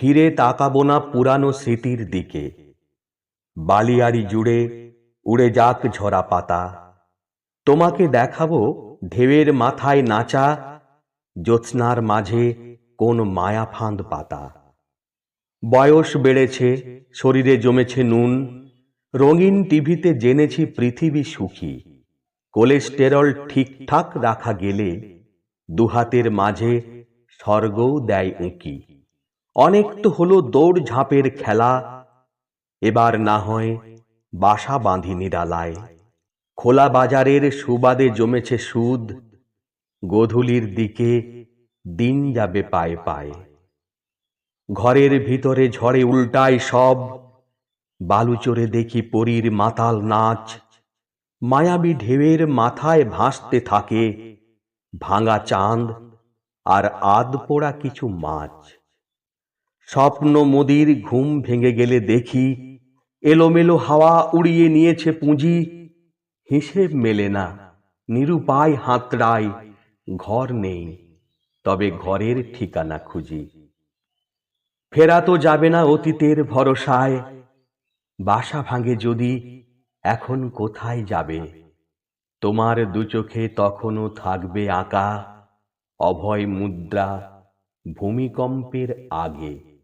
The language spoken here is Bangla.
ফিরে তাকাবো না পুরানো স্মৃতির দিকে। বালিয়ারি জুড়ে উড়ে যাক ঝরা পাতা। তোমাকে দেখাবো ঢেউয়ের মাথায় নাচা জ্যোৎস্নার মাঝে কোন মায়া ফাঁদ পাতা। বয়স বেড়েছে, শরীরে জমেছে নুন। রঙিন টিভিতে জেনেছি পৃথিবী সুখী। কোলেস্টেরল ঠিকঠাক রাখা গেলে দুহাতের মাঝে স্বর্গও দেয় উঁকি। অনেক তো হলো দৌড় ঝাঁপের খেলা, এবার না হয় বাসা বাঁধি নিরালায়। খোলা বাজারের সুবাদে জমেছে সুদ, গোধূলির দিকে দিন যাবে পায়ে পায়ে। ঘরের ভিতরে ঝড়ে উল্টায় সব, বালুচরে দেখি পরীর মাতাল নাচ। মায়াবী ঢেউয়ের মাথায় ভাসতে থাকে ভাঙা চাঁদ আর আধ পোড়া কিছু মাছ। স্বপ্ন মোদির ঘুম ভেঙে গেলে দেখি, এলোমেলো হাওয়া উড়িয়ে নিয়েছে পুঁজি। হিসেব মেলে না, নিরুপায় হাতড়ায়, ঘর নেই, তবে ঘরের ঠিকানা খুঁজি। ফেরা তো যাবে না অতীতের ভরসায়, বাসা ভাঙে যদি, এখন কোথায় যাবে? তোমার দু চোখে তখনও থাকবে আঁকা, অভয় মুদ্রা ভূমিকম্পের আগে।